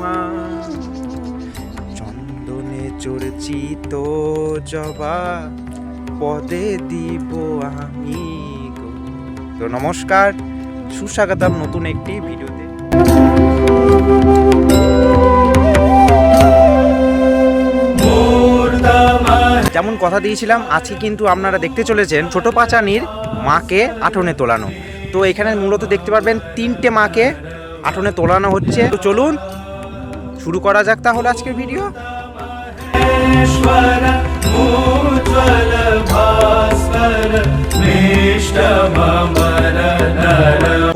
মা চন্দনে চড়চিত জবা, পদে দিব আমি তো নমস্কার, সুস্বাগতম নতুন একটি ভিডিওতে। যেমন কথা দিয়েছিলাম, আজকে কিন্তু আপনারা দেখতে চলেছেন ছোট পাচানির মাকে আঠনে তোলানো। তো এখানে মূলত দেখতে পারবেন তিনটে মাকে আঠনে তোলানো হচ্ছে। তো চলুন শুরু করা যাক তাহলে আজকের ভিডিও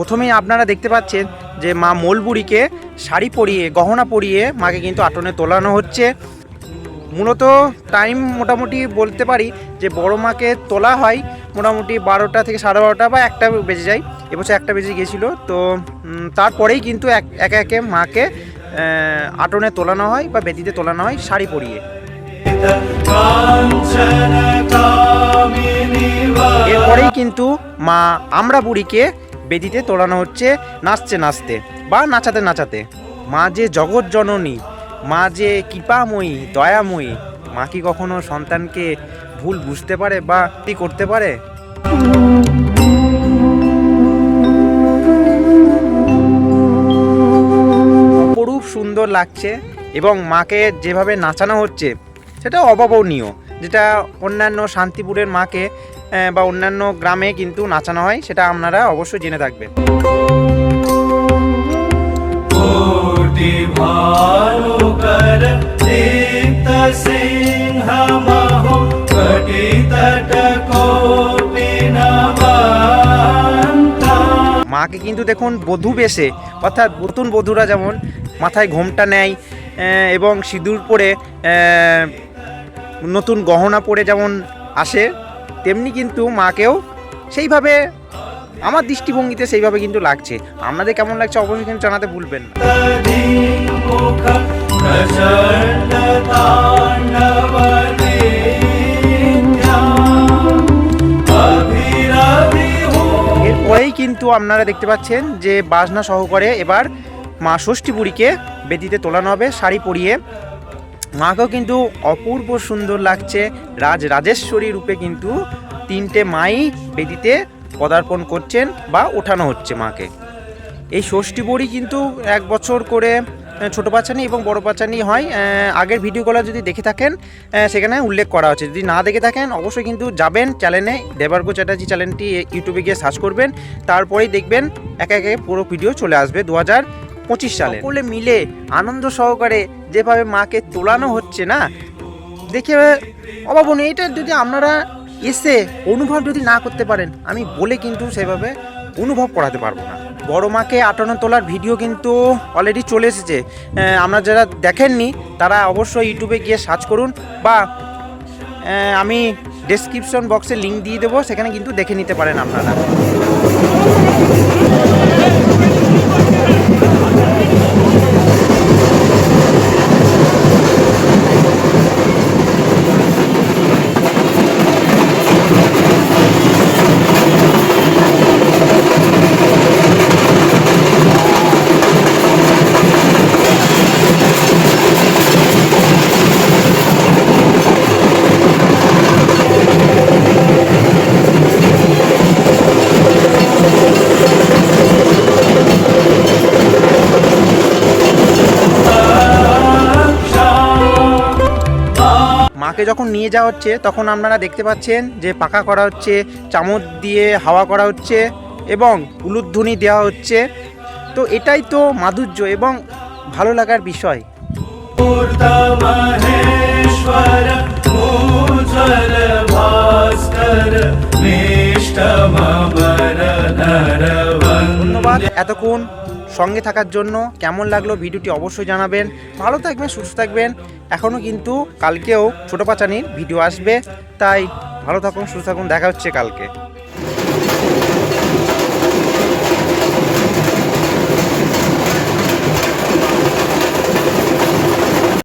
প্রথমেই আপনারা দেখতে পাচ্ছেন যে মা মোলবুড়িকে শাড়ি পরিয়ে গহনা পরিয়ে মাকে কিন্তু আটনে তোলানো হচ্ছে। মূলত টাইম মোটামুটি বলতে পারি যে বড় মাকে তোলা হয়। মোটামুটি বারোটা থেকে সাড়ে বারোটা বা একটা বেজে যায়। এবছর একটা বেজে গিয়েছিল। তো তারপরেই কিন্তু একে একে মাকে আটনে তোলানো হয় বা বেদিতে তোলানো হয় শাড়ি পরিয়ে। এরপরেই কিন্তু মা আমরা বুড়িকে বেদিতে তোলানো হচ্ছে নাচতে নাচতে বা নাচাতে নাচাতে। মা যে জগৎ জননী, মা যে কৃপাময়ী, দয়াময়ী মা কি কখনো সন্তানকে ভুল বুঝতে পারে বা কি করতে পারে? অপরূপ সুন্দর লাগছে এবং মাকে যেভাবে নাচানো হচ্ছে, সেটা অভাবনীয়। যেটা অন্যান্য শান্তিপুরের মাকে বা অন্যান্য গ্রামে কিন্তু নাচানো হয়, সেটা আপনারা অবশ্যই জেনে থাকবেন। ভালো কর মাকে কিন্তু দেখুন বধূ বেশে, অর্থাৎ নতুন বধূরা যেমন মাথায় ঘোমটা নেয় এবং সিঁদুর পরে নতুন গহনা পরে যেমন আসে, তেমনি কিন্তু মাকেও সেইভাবে, আমার দৃষ্টিভঙ্গিতে সেইভাবে কিন্তু লাগছে। আপনাদের কেমন লাগছে অবশ্যই কিন্তু জানাতে ভুলবেন না। কিন্তু আপনারা দেখতে পাচ্ছেন যে বাজনা সহকারে এবার মা ষষ্ঠী বুড়িকে বেদিতে তোলানো হবে, শাড়ি পরিয়ে। মাকেও কিন্তু অপূর্ব সুন্দর লাগছে। রাজ রাজেশ্বরী রূপে কিন্তু তিনটে মাই বেদিতে পদার্পণ করছেন বা ওঠানো হচ্ছে মাকে। এই ষষ্ঠী বড়ি কিন্তু এক বছর করে ছোট বাচ্চানি এবং বড় বাচ্চানি হয়। আগের ভিডিওগুলো যদি দেখে থাকেন সেখানে উল্লেখ করা হচ্ছে যদি না দেখে থাকেন, অবশ্যই কিন্তু যাবেন চ্যানেলে দেবার্গ চ্যাটার্জি চ্যানেলটি ইউটিউবে গিয়ে সার্চ করবেন। তারপরেই দেখবেন একে একে পুরো ভিডিও চলে আসবে দু হাজার পঁচিশ সালে। সকলে মিলে আনন্দ সহকারে যেভাবে মাকে তোলানো হচ্ছে না, দেখে অভাবনীয় এটা যদি আপনারা এসে অনুভব যদি না করতে পারেন, আমি বলে কিন্তু সেভাবে অনুভব করাতে পারব না। বড় মাকে আটানো তোলার ভিডিও কিন্তু অলরেডি চলে এসেছে। আমরা যারা দেখেননি, তারা অবশ্যই ইউটিউবে গিয়ে সার্চ করুন বা আমি ডেসক্রিপশন বক্সে লিঙ্ক দিয়ে দেবো, সেখানে কিন্তু দেখে নিতে পারেন আপনারা। তাকে যখন নিয়ে যাওয়া হচ্ছে তখন আপনারা দেখতে পাচ্ছেন যে পাকা করা হচ্ছে চামচ দিয়ে হাওয়া করা হচ্ছে এবং উলুধ্বনি দেওয়া হচ্ছে। তো এটাই তো মাধুর্য এবং ভালো লাগার বিষয়। ধন্যবাদ। এতক্ষণ সঙ্গে থাকার জন্য কেমন লাগল ভিডিওটি অবশ্যই জানাবেন। ভালো থাকবেন, সুস্থ থাকবেন। এখনও কিন্তু কালকেও ছোটো পাচানির ভিডিও আসবে। তাই ভালো থাকুন, সুস্থ থাকুন। দেখা হচ্ছে কালকে।